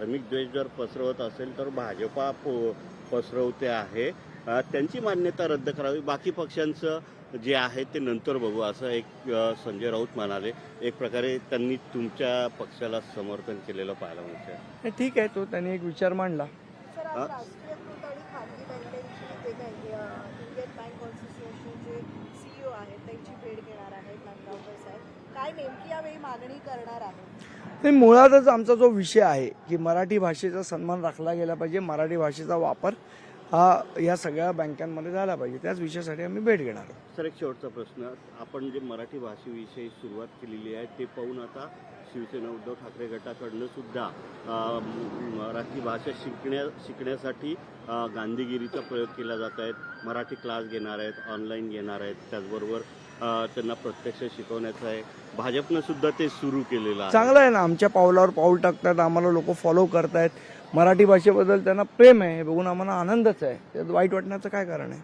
धार्मिक द्वेष जर पसरवत असेल तर भाजपा पो- पसरवते आहे. त्यांची मान्यता रद्द करावी. बाकी पक्षांचं जे आहे ते नंतर बघू असं एक संजय राऊत म्हणाले. एक प्रकारे त्यांनी तुमच्या पक्षाला समर्थन केलेलं पाहायला मिळतंय. नाही, ठीक आहे. तो त्यांनी एक विचार मांडला. सर हा? आज राष्ट्रीयकृत आणि खाजगी बँकांची जे काही अ, इंडियन बँक असोसिएशनचे सीईओ आहेत त्यांची भेट घेणार आहेत नांदगावकर साहेब. काय नेमकी यावेळी मागणी करणार आहेत? नाही मुळातच आमचा जो विषय आहे की मराठी भाषेचा सन्मान राखला गेला पाहिजे मराठी भाषेचा वापर हा या सगळ्या बँकांमध्ये झाला पाहिजे. त्याच विषयासाठी आम्ही भेट घेणार आहोत. सर एक शेवटचा प्रश्न. आपण जे मराठी भाषेविषयी सुरुवात केलेली आहे ते पाहून आता शिवसेना उद्धव ठाकरे गटाकडनं सुद्धा मराठी भाषा शिकण्या शिकण्यासाठी गांधीगिरीचा प्रयोग केला जात आहेत. मराठी क्लास घेणार आहेत ऑनलाईन घेणार आहेत. त्याचबरोबर त्यांना प्रत्यक्ष शिकवण्याचं आहे. भाजपनं सुद्धा ते सुरू केलेलं आहे. चांगलं आहे ना आमच्या पावलावर पाऊल टाकतात आम्हाला लोक फॉलो करतायत. मराठी भाषेबद्दल त्यांना प्रेम आहे हे बघून आम्हाला आनंदच आहे. त्यात वाईट वाटण्याचं काय कारण आहे?